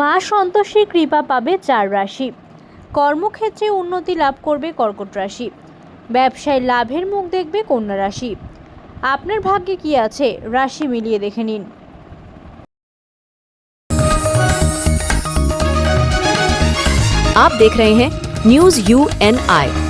মা সন্তোষীর কৃপা পাবে চার রাশি কর্মক্ষেত্রে উন্নতি লাভ করবে কর্কট রাশি ব্যবসায় লাভের মুখ দেখবে কন্যা রাশি আপনার ভাগ্যে কি আছে রাশি মিলিয়ে দেখে নিন आप देख रहे हैं न्यूज यू एन आई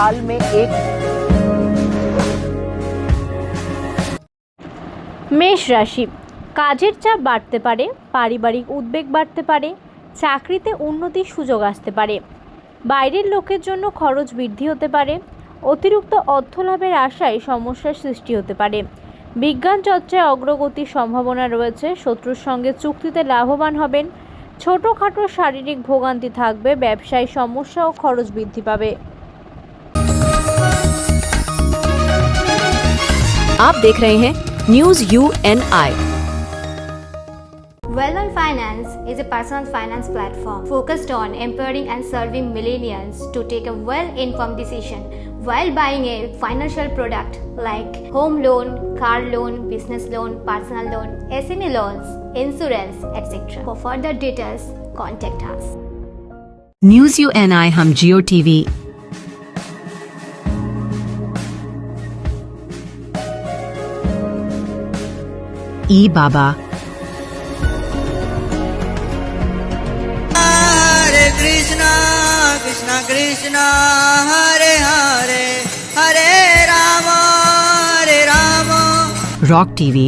साल में एक মেষ রাশি কাজের চাপ বাড়তে পারে পারিবারিক উদ্বেগ বাড়তে পারে চাকরিতে উন্নতির সুযোগ আসতে পারে বাইরের লোকের জন্য খরচ বৃদ্ধি হতে পারে অতিরিক্ত অর্থ লাভের আশায় সমস্যার সৃষ্টি হতে পারে বিজ্ঞান চর্চায় অগ্রগতির সম্ভাবনা রয়েছে শত্রুর সঙ্গে চুক্তিতে লাভবান হবেন ছোটোখাটো শারীরিক ভোগান্তি থাকবে ব্যবসায় সমস্যা ও খরচ বৃদ্ধি পাবে आप देख रहे हैं news U N I Well-Known Finance is a personal finance platform focused on empowering and serving millennials to take a well-informed decision while buying a financial product like home loan, car loan, business loan, personal loan, SME loans, insurance, etc. For further details, contact us. News U N I हम ই বাবা। Hare Krishna Krishna Krishna Hare Hare Hare Ram Hare Ram. Rock TV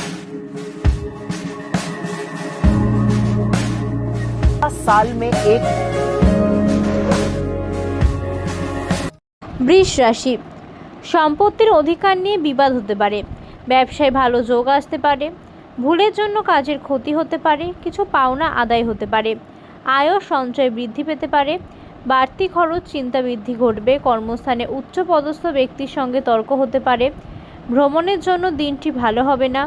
साल में एक বৃষ রাশি সম্পত্তির অধিকার নিয়ে বিবাদ হতে পারে ব্যবসায় ভালো যোগ আসতে পারে ভুলের জন্য কাজের ক্ষতি হতে পারে কিছু পাওনা আদায় হতে পারে আয় ও সঞ্চয় বৃদ্ধি পেতে পারে বাড়তি খরচ চিন্তা বৃদ্ধি ঘটবে কর্মস্থানে উচ্চ পদস্থ ব্যক্তির সঙ্গে তর্ক হতে পারে ভ্রমণের জন্য দিনটি ভালো হবে না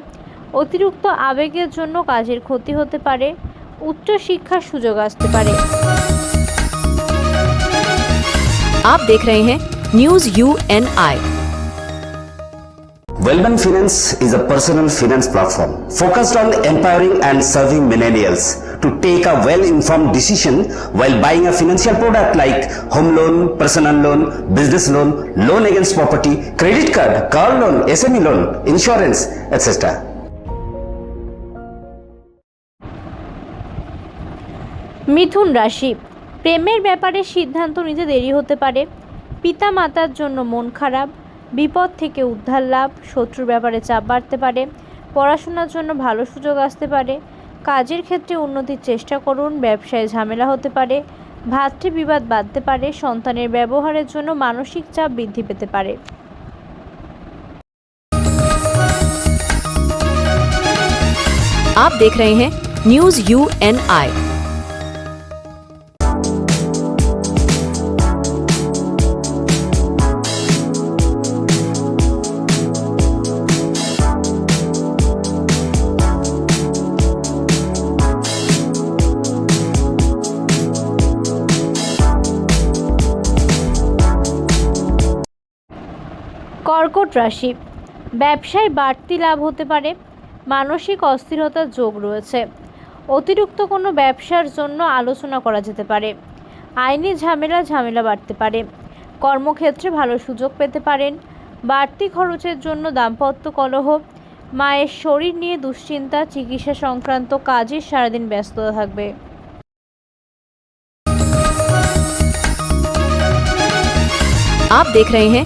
অতিরিক্ত আবেগের জন্য কাজের ক্ষতি হতে পারে উচ্চ শিক্ষার সুযোগ আসতে পারে आप देख रहे हैं news U N I Wellman Finance is a personal finance platform focused on empowering and serving millennials to take a well-informed decision while buying a financial product like home loan, personal loan, business loan, loan against property, credit card, car loan, SME loan, insurance, etc. মিথুন রাশি প্রেমের ব্যাপারে সিদ্ধান্ত নিতে দেরি হতে পারে পিতা মাতার জন্য মন খারাপ বিপদ থেকে উদ্ধার লাভ শত্রুর ব্যাপারে চাপ বাড়তে পারে পড়াশোনার জন্য ভালো সুযোগ আসতে পারে কাজের ক্ষেত্রে উন্নতির চেষ্টা করুন ব্যবসায় ঝামেলা হতে পারে ভাতৃবিবাদ বাড়তে পারে সন্তানের ব্যবহারের জন্য মানসিক চাপ বৃদ্ধি পেতে পারে आप देख रहे हैं न्यूज यू एन आई রাশি ব্যবসায় বাড়তি লাভ হতে পারে মানসিক অস্থিরতার যোগ রয়েছে অতিরিক্ত কোনো ব্যবসার জন্য আলোচনা করা যেতে পারে আইনি ঝামেলা ঝামেলা বাড়তে পারে কর্মক্ষেত্রে ভালো সুযোগ পেতে পারেন বাড়তি খরচের জন্য দাম্পত্য কলহ মায়ের শরীর নিয়ে দুশ্চিন্তা চিকিৎসা সংক্রান্ত কাজে সারাদিন ব্যস্ততা থাকবে आप देख रहे हैं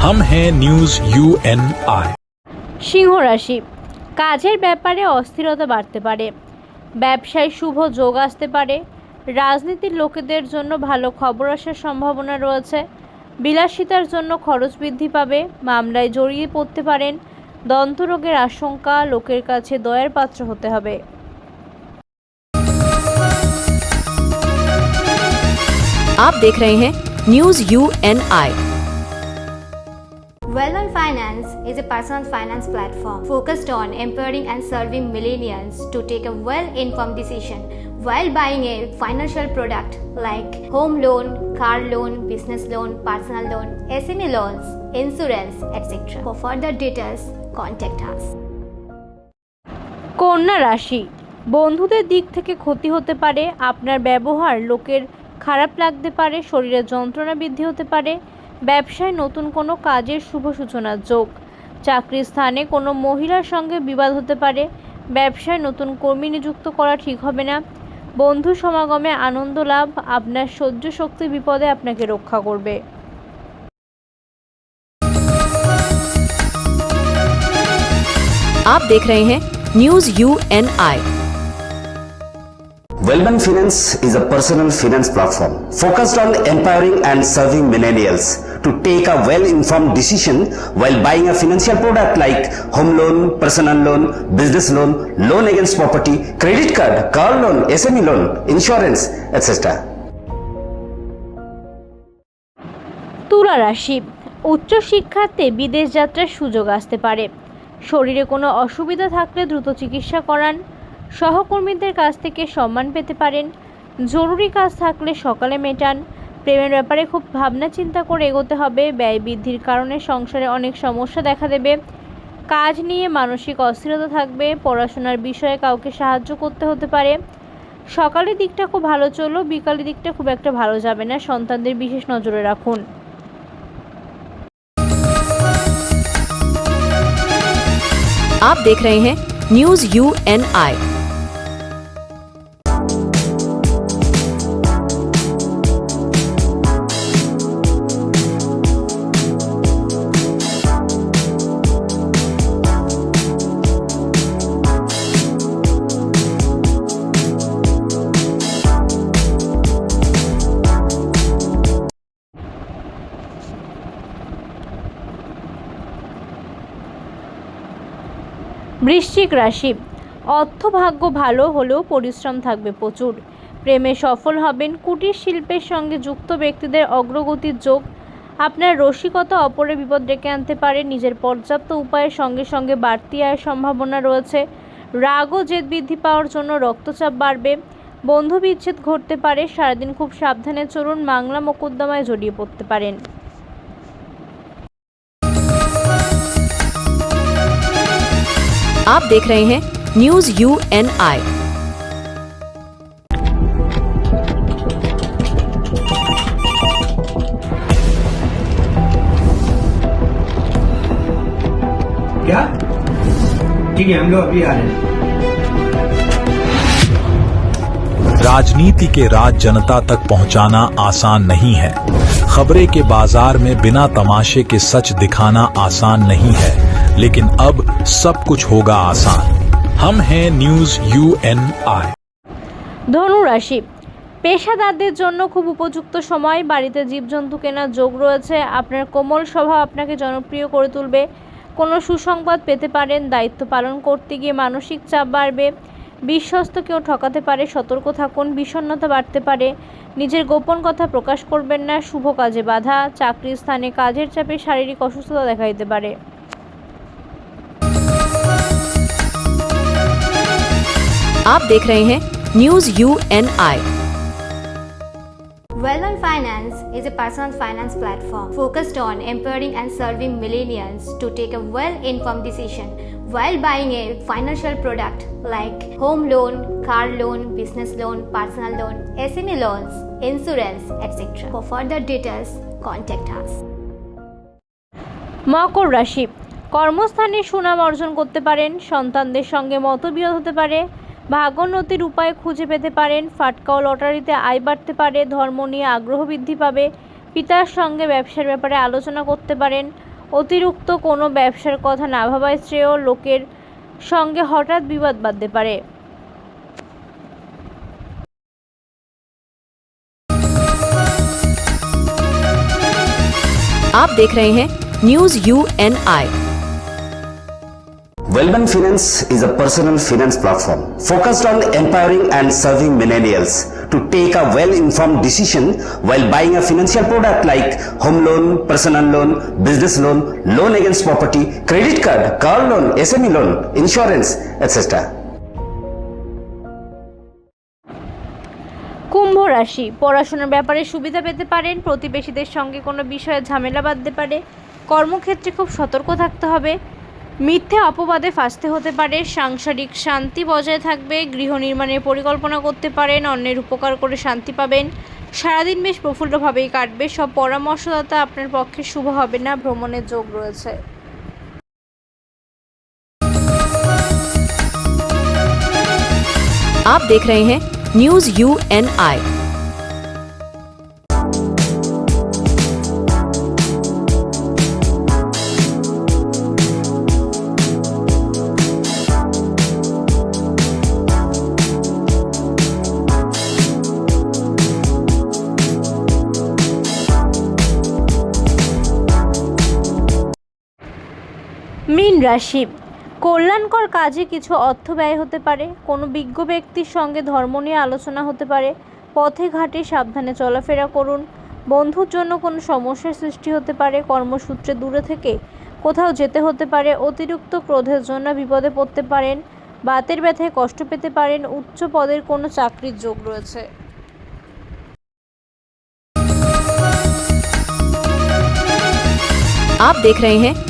हम हैं न्यूज यू एन आई সিংহ রাশি কাজের ব্যাপারে অস্থিরতা বাড়তে পারে ব্যবসায় শুভ যোগ আসতে পারে রাজনীতির লোকেদের জন্য ভালো খবর আসার সম্ভাবনা রয়েছে বিলাসিতার জন্য খরচ বৃদ্ধি পাবে মামলায় জড়িয়ে পড়তে পারেন দন্তরোগের আশঙ্কা লোকের কাছে দয়ার পাত্র হতে হবে आप देख रहे हैं news U N I Well-Known Finance is a personal finance platform focused on empowering and serving millennials to take a well-informed decision while buying a financial product like home loan, car loan, business loan, personal loan, SME loans, insurance, etc. For further details, contact us. কন্যা রাশি বন্ধুদের দিক থেকে ক্ষতি হতে পারে আপনার ব্যবহার লোকের খারাপ লাগতে পারে শরীরে যন্ত্রণা বৃদ্ধি হতে পারে ব্যবসায় নতুন কোনো কাজের শুভ সূচনার যোগ চাকরির স্থানে কোনো মহিলার সঙ্গে বিবাদ হতে পারে ব্যবসায় নতুন কর্মী নিযুক্ত করা ঠিক হবে না বন্ধু সমাগমে আনন্দ লাভ আপনার সহ্য শক্তি বিপদে আপনাকে রক্ষা করবে आप देख रहे हैं news U N I Wellman Finance is a personal finance platform focused on empowering and serving millennials To take a well-informed decision while buying a financial product like home loan, personal loan, business loan, loan against property, credit card, car loan, SME loan, insurance, etc. তুলা রাশি উচ্চশিক্ষার্থে বিদেশ যাত্রার সুযোগ আসতে পারে শরীরে কোনো অসুবিধা থাকলে দ্রুত চিকিৎসা করান সহকর্মীদের কাছ থেকে সম্মান পেতে পারেন জরুরি কাজ থাকলে সকালে মেটান প্রেমের ব্যাপারে খুব ভাবনা চিন্তা করে এগোতে হবে ব্যয় বৃদ্ধির কারণে সংসারে অনেক সমস্যা দেখা দেবে কাজ নিয়ে মানসিক অস্থিরতা থাকবে পড়াশোনার বিষয়ে কাউকে সাহায্য করতে হতে পারে সকালের দিকটা খুব ভালো চললো বিকালের দিকটা খুব একটা ভালো যাবে না সন্তানদের বিশেষ নজরে রাখুন आप देख रहे हैं न्यूज यू एन आई বৃশ্চিক রাশি। অর্থভাগ্য ভালো হলেও পরিশ্রম থাকবে প্রচুর। প্রেমে সফল হবেন কুটির শিল্পের সঙ্গে যুক্ত ব্যক্তিদের অগ্রগতির যোগ। আপনার রসিকতা অপরে বিপদ ডেকে আনতে পারে। নিজের পর্যাপ্ত উপায়ের সঙ্গে সঙ্গে বাড়তি আয়ের সম্ভাবনা রয়েছে। রাগ ও জেদ বৃদ্ধি পাওয়ার জন্য রক্তচাপ বাড়বে। বন্ধু বিচ্ছেদ ঘটতে পারে। সারাদিন খুব সাবধানে চলুন। মাংলা মোকদ্দমায় জড়িয়ে পড়তে পারেন। आप देख रहे हैं न्यूज़ यू एन आई क्या? ठीक है हम लोग अभी आ रहे हैं। राजनीति के राज जनता तक पहुंचाना आसान नहीं है। खबरें के बाज़ार में बिना तमाशे के सच दिखाना आसान नहीं है। लेकिन अब सब कुछ होगा आसान हम हैं न्यूज यू एन आई ধনু রাশি পেশাদারদের জন্য খুব উপযুক্ত সময় বাড়িতে জীবজন্তু কেনার যোগ রয়েছে আপনার কোমল স্বভাব আপনাকে জনপ্রিয় করে তুলবে কোনো সুসংবাদ পেতে পারেন দায়িত্ব পালন করতে গিয়ে মানসিক চাপ বাড়বে বিশ্বস্ত কেউ ঠকাতে পারে সতর্ক থাকুন বিষণ্ণতা বাড়তে পারে নিজের গোপন কথা প্রকাশ করবেন না শুভ কাজে বাধা চাকরির স্থানে কাজের চাপে শারীরিক অসুস্থতা দেখা দিতে পারে आप देख रहे हैं news U N I Well-Known Finance is a personal finance platform focused on empowering and serving millennials to take a well-informed decision while buying a financial product like home loan, car loan, business loan, personal loan, SME loans, insurance, etc. For further details, contact us. মকর রাশি কর্মস্থানে সুনাম অর্জন করতে পারেন সন্তানদের সঙ্গে মতবিরোধ হতে পারে ভাগ্যোন্নতির উপায় খুঁজে পেতে পারেন ফাটকা ও লটারিতে আয় বাড়তে পারে ধর্ম নিয়ে আগ্রহ বৃদ্ধি পাবে পিতার সঙ্গে ব্যবসার ব্যাপারে আলোচনা করতে পারেন অতিরিক্ত কোনো ব্যবসার কথা না ভাবায় শ্রেয় লোকের সঙ্গে হঠাৎ বিবাদ বাঁধতে পারে आप देख रहे हैं news U N I Wellman Finance is a personal finance platform focused on empowering and serving millennials to take a well-informed decision while buying a financial product like home loan, personal loan, business loan, loan against property, credit card, car loan, SME loan, insurance, etc. কুম্ভ রাশি পড়াশোনার ব্যাপারে সুবিধা পেতে পারেন প্রতিবেশীদের সঙ্গে কোনো বিষয়ে ঝামেলা বাঁধতে পারে কর্মক্ষেত্রে খুব সতর্ক থাকতে হবে মিথ্যে অপবাদে ফাঁসতে হতে পারে সাংসারিক শান্তি বজায় থাকবে গৃহ নির্মাণের পরিকল্পনা করতে পারেন অন্যের উপকার করে শান্তি পাবেন সারাদিন বেশ প্রফুল্লভাবেই কাটবে সব পরামর্শদাতা আপনার পক্ষে শুভ হবে না ভ্রমণের যোগ রয়েছে आप देख रहे हैं न्यूज यू एन आई রাশি কল্যাণকর কাজে কিছু অর্থ ব্যয় হতে পারে কোনো বিজ্ঞ ব্যক্তির সঙ্গে ধর্ম নিয়ে আলোচনা হতে পারে পথে ঘাটে সাবধানে চলাফেরা করুন বন্ধুর জন্য কোনো সমস্যার সৃষ্টি হতে পারে কর্মসূত্রে দূরে থেকে কোথাও যেতে হতে পারে অতিরিক্ত ক্রোধের জন্য বিপদে পড়তে পারেন বাতের ব্যথায় কষ্ট পেতে পারেন উচ্চ পদের কোনো চাকরির যোগ রয়েছে आप देख रहे हैं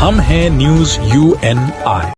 हम हैं न्यूज यू एन आई